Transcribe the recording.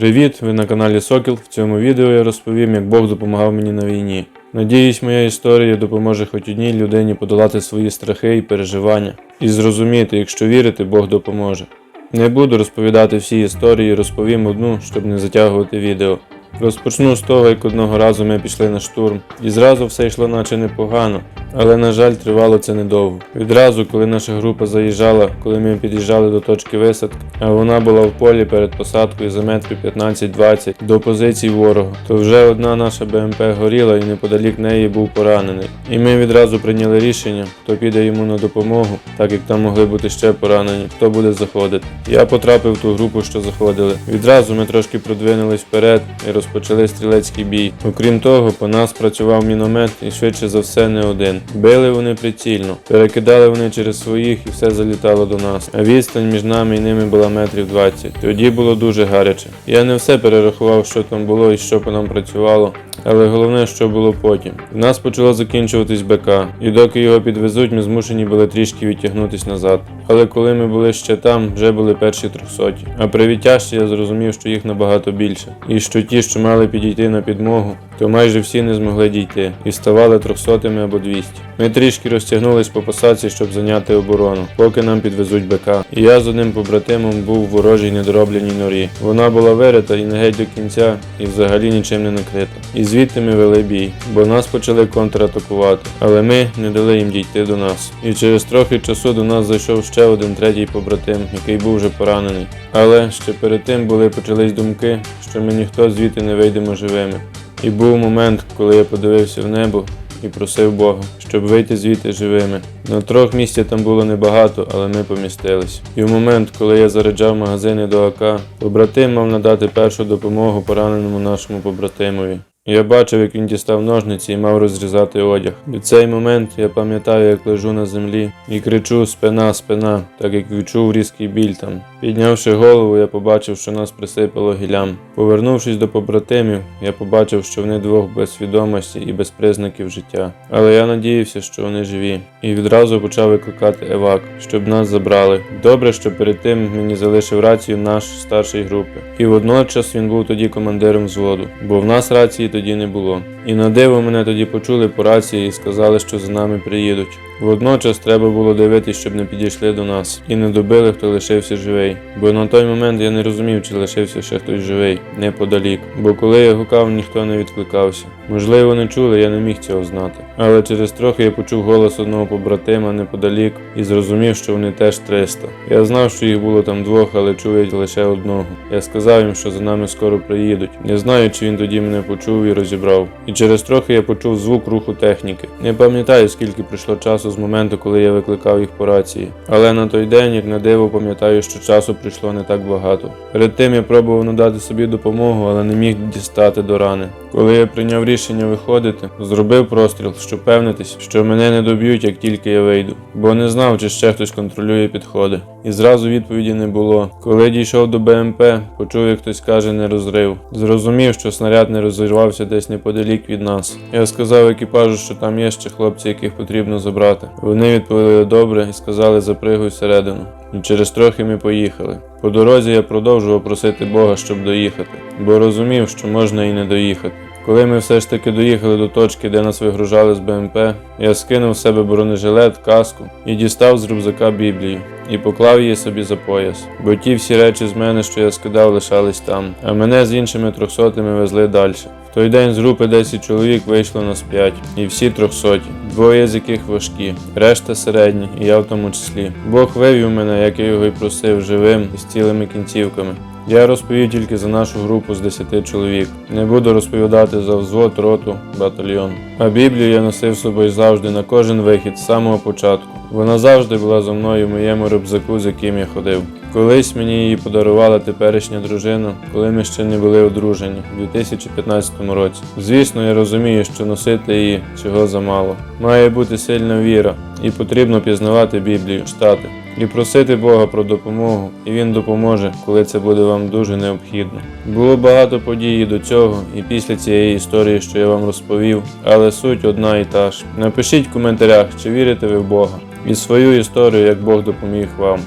Привіт! Ви на каналі Сокіл. В цьому відео я розповім, як Бог допомагав мені на війні. Надіюсь, моя історія допоможе хоч одній людині подолати свої страхи і переживання і зрозуміти, якщо вірити, Бог допоможе. Не буду розповідати всі історії, розповім одну, щоб не затягувати відео. Розпочну з того, як одного разу ми пішли на штурм, і зразу все йшло наче непогано, але на жаль, тривало це недовго. Відразу, коли наша група заїжджала, коли ми під'їжджали до точки висадки, а вона була в полі перед посадкою за метрів 15-20 до позицій ворога, то вже одна наша БМП горіла і неподалік неї був поранений. І ми відразу прийняли рішення, хто піде йому на допомогу, так як там могли бути ще поранені, хто буде заходити. Я потрапив в ту групу, що заходили. Відразу ми трошки продвинулись вперед і розпочали стрілецький бій. Окрім того, по нас працював міномет і швидше за все не один. Били вони прицільно, перекидали вони через своїх і все залітало до нас. А відстань між нами і ними була метрів 20. Тоді було дуже гаряче. Я не все перерахував, що там було і що по нам працювало. Але головне, що було потім. В нас почало закінчуватись БК, і доки його підвезуть, ми змушені були трішки відтягнутись назад. Але коли ми були ще там, вже були перші трьохсоті. А при відтяжці я зрозумів, що їх набагато більше. І що ті, що мали підійти на підмогу, то майже всі не змогли дійти і ставали трьохсотими або 200. Ми трішки розтягнулись по посадці, щоб зайняти оборону, поки нам підвезуть БК. І я з одним побратимом був в ворожій недоробленій норі. Вона була вирита і не геть до кінця, і взагалі нічим не накрита. І звідти ми вели бій, бо нас почали контратакувати, але ми не дали їм дійти до нас. І через трохи часу до нас зайшов ще один третій побратим, який був вже поранений. Але ще перед тим були почались думки, що ми ніхто звідти не вийдемо живими. І був момент, коли я подивився в небо і просив Бога, щоб вийти звідти живими. На трьох місця там було небагато, але ми помістились. І в момент, коли я заряджав магазини до АК, побратим мав надати першу допомогу пораненому нашому побратимові. Я бачив, як він дістав ножниці і мав розрізати одяг. І в цей момент я пам'ятаю, як лежу на землі і кричу спина, спина, так як відчув різкий біль там. Піднявши голову, я побачив, що нас присипало гілям. Повернувшись до побратимів, я побачив, що вони двох без свідомості і без признаків життя. Але я надіявся, що вони живі, і відразу почав викликати евак, щоб нас забрали. Добре, що перед тим мені залишив рацію наш старший групи. І водночас він був тоді командиром взводу, бо в нас рації тоді не було. І на диво мене тоді почули по рації і сказали, що за нами приїдуть. Водночас треба було дивитись, щоб не підійшли до нас і не добили, хто лишився живий. Бо на той момент я не розумів, чи лишився ще хтось живий, неподалік. Бо коли я гукав, ніхто не відкликався. Можливо, не чули, я не міг цього знати. Але через трохи я почув голос одного побратима неподалік і зрозумів, що вони теж 300. Я знав, що їх було там двох, але я лише одного. Я сказав їм, що за нами скоро приїдуть. Не знаю, чи він тоді мене почув і розібрав. І через трохи я почув звук руху техніки. Не пам'ятаю, скільки пройшло часу з моменту, коли я викликав їх по рації. Але на той день, як на диво, пам'ятаю, що часу прийшло не так багато. Перед тим я пробував надати собі допомогу, але не міг дістати до рани. Коли я прийняв рішення виходити, зробив простріл, щоб певнитись, що мене не доб'ють, як тільки я вийду, бо не знав, чи ще хтось контролює підходи. І зразу відповіді не було. Коли дійшов до БМП, почув, як хтось каже не розрив. Зрозумів, що снаряд не розірвався десь неподалік від нас. Я сказав екіпажу, що там є ще хлопці, яких потрібно забрати. Вони відповіли добре і сказали запригуй всередину. І через трохи ми поїхали. По дорозі я продовжував просити Бога, щоб доїхати, бо розумів, що можна і не доїхати. Коли ми все ж таки доїхали до точки, де нас вигружали з БМП, я скинув з себе бронежилет, каску і дістав з рюкзака Біблію і поклав її собі за пояс, бо ті всі речі з мене, що я скидав, лишались там, а мене з іншими трьохсотими везли далі. Той день з групи 10 чоловік вийшло нас 5, і всі трьохсоті, двоє з яких важкі, решта середні, і я в тому числі. Бог вивів мене, як я його й просив, живим і з цілими кінцівками. Я розповів тільки за нашу групу з 10 чоловік. Не буду розповідати за взвод, роту, батальйон. А Біблію я носив з собою завжди на кожен вихід з самого початку. Вона завжди була зо мною в моєму рюкзаку, з яким я ходив. Колись мені її подарувала теперішня дружина, коли ми ще не були одружені у 2015 році. Звісно, я розумію, що носити її чого замало. Має бути сильна віра, і потрібно пізнавати Біблію, читати. І просити Бога про допомогу, і Він допоможе, коли це буде вам дуже необхідно. Було багато подій до цього, і після цієї історії, що я вам розповів, але суть одна і та ж. Напишіть в коментарях, чи вірите ви в Бога, і свою історію, як Бог допоміг вам.